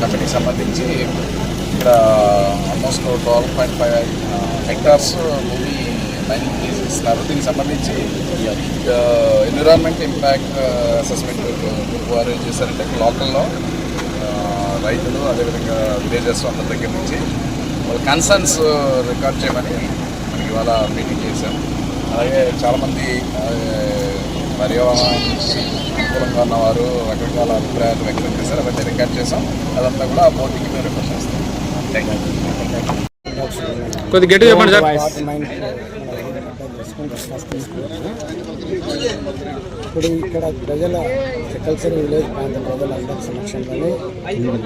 కంపెనీకి సంబంధించి ఇక్కడ almost twelve point five hectares భూమి మైనింగ్ లీజ్ ఇస్తున్నారు దీనికి సంబంధించి ఎన్విరాన్మెంట్ ఇంపాక్ట్ అసెస్మెంట్ వారు ఏం చేశారంటే లోకల్లో రైతులు అదేవిధంగా విలేజెస్ అందరి దగ్గర నుంచి వాళ్ళ కన్సర్న్స్ రికార్డ్ చేయమని మనకి ఇవాళ మీటింగ్ చేశాం అలాగే చాలామంది పర్యావరణానికి అనుకూలంగా ఉన్నవారు రకరకాల అభిప్రాయాలు వ్యక్తం చేశారు అవన్నీ రికార్డ్ చేసాం అదంతా కూడా బోర్డుకి మేము రిఫర్ చేస్తాం. థ్యాంక్ యూ కొద్ది గట్టి చెప్పండి సార్. ఇప్పుడు ఇక్కడ ప్రజల కల్చర్ విలేజ్ ప్రాంత ప్రజలందరి సమక్షంలోనే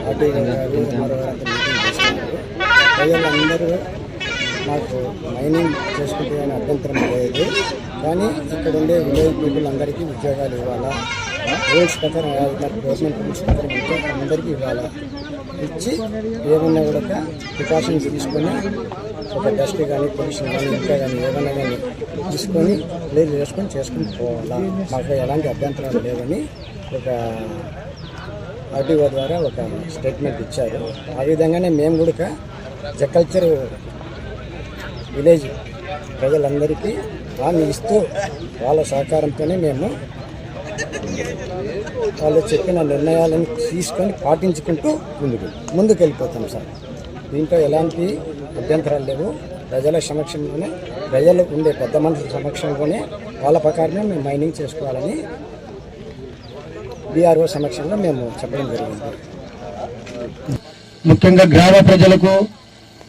పార్టీ గారు మరో ప్రజలందరూ మాకు మైనింగ్ చేసుకుంటే అని అభ్యంతరం లేదు. కానీ ఇక్కడ ఉండే విలేజ్ పీపుల్ అందరికీ ఉద్యోగాలు ఇవ్వాలా? రూల్స్ ప్రకారం గవర్నమెంట్ రూల్స్ ప్రకారం ఉంటే అందరికీ ఇవ్వాలా? ఇచ్చి ఏమన్నా కూడా ప్రికాషన్స్ తీసుకొని ఒక డస్ట్ కానీ పొల్యూషన్ కానీ ఇంకా కానీ ఏమన్నా కానీ తీసుకొని క్లియర్ చేసుకొని చేసుకుని పోవాలా? మాకు ఎలాంటి అభ్యంతరాలు లేవని ఒక ఆర్టీఓ ద్వారా ఒక స్టేట్మెంట్ ఇచ్చారు. ఆ విధంగానే మేము కూడా జకల్చర్ విలేజ్ ప్రజలందరికీ హామీ ఇస్తూ వాళ్ళ సహకారంతోనే మేము వాళ్ళు చెప్పిన నిర్ణయాలను తీసుకొని పాటించుకుంటూ ముందుకు ముందుకు వెళ్ళిపోతాం సార్. దీంట్లో ఎలాంటి అభ్యంతరాలు లేవు. ప్రజల సమక్షంలోనే ప్రజలు ఉండే పెద్ద మనుషుల సమక్షంలోనే వాళ్ళ ప్రకారమే మేము మైనింగ్ చేసుకోవాలని బీఆర్ఓ సమక్షంలో మేము చెప్పడం జరిగింది. ముఖ్యంగా గ్రామ ప్రజలకు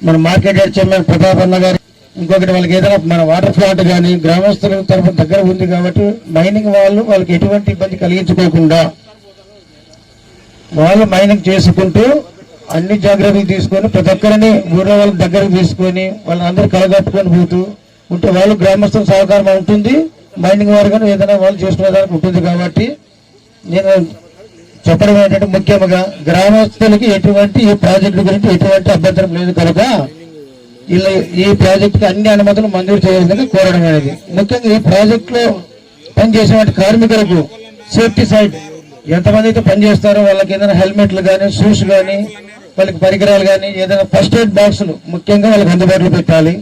మన మార్కెట్ చైర్మన్ ప్రతాప్ అన్న గారి ఇంకొకటి వాళ్ళకి ఏదైనా మన వాటర్ ప్లాంట్ కానీ గ్రామస్తుల తరఫున దగ్గర ఉంది కాబట్టి మైనింగ్ వాళ్ళు వాళ్ళకి ఎటువంటి ఇబ్బంది కలిగించుకోకుండా వాళ్ళు మైనింగ్ చేసుకుంటూ అన్ని జాగ్రత్తలు తీసుకొని ప్రతి ఒక్కరిని ఊళ్ళో వాళ్ళ దగ్గరకు తీసుకొని వాళ్ళని అందరూ కలగట్టుకొని పోతూ ఉంటే వాళ్ళు గ్రామస్తుల సహకారం ఉంటుంది. మైనింగ్ వారు కానీ ఏదైనా వాళ్ళు చేసుకునేదానికి ఉంటుంది కాబట్టి నేను చెప్పడం ఏంటంటే ముఖ్యంగా గ్రామస్తులకి ఎటువంటి ఈ ప్రాజెక్టు గురించి ఎటువంటి అభ్యంతరం లేదు కనుక ఇలా ఈ ప్రాజెక్టుకి అన్ని అనుమతులు మంజూరు చేయాలని కోరడం అనేది. ముఖ్యంగా ఈ ప్రాజెక్టులో పనిచేసేటువంటి కార్మికులకు సేఫ్టీ సైడ్ ఎంతమంది అయితే పనిచేస్తారో వాళ్ళకి ఏదైనా హెల్మెట్లు కానీ షూస్ కానీ వాళ్ళకి పరికరాలు కానీ ఏదైనా ఫస్ట్ ఎయిడ్ బాక్సులు ముఖ్యంగా వాళ్ళకి అందుబాటులో పెట్టాలి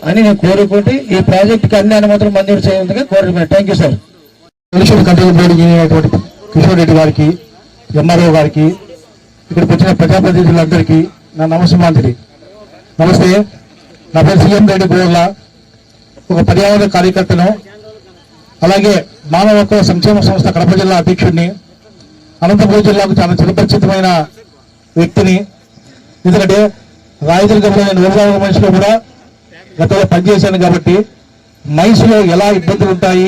అని నేను కోరుకుంటే ఈ ప్రాజెక్టుకి అన్ని అనుమతులు మంజూరు చేయాలని కోరడం thank you sir pollution control board అయినటువంటి కిషోర్ రెడ్డి గారికి ఎంఆర్ఓ గారికి ఇక్కడికి వచ్చిన ప్రజాప్రతినిధులందరికీ నా నమస్కారం నమస్తే. నా పేరు సీఎం రెడ్డి గోర్ల ఒక పర్యావరణ కార్యకర్తను అలాగే మానవ హక్కుల సంక్షేమ సంస్థ కడప జిల్లా అధ్యక్షుడిని అనంతపురం జిల్లాకు చాలా చిరపరిచితమైన వ్యక్తిని. ఎందుకంటే రాయదుర్గంలో నేను వ్యవసాయ మనిషిలో కూడా గతంలో పనిచేశాను కాబట్టి మైన్స్లో ఎలా ఇబ్బందులు ఉంటాయి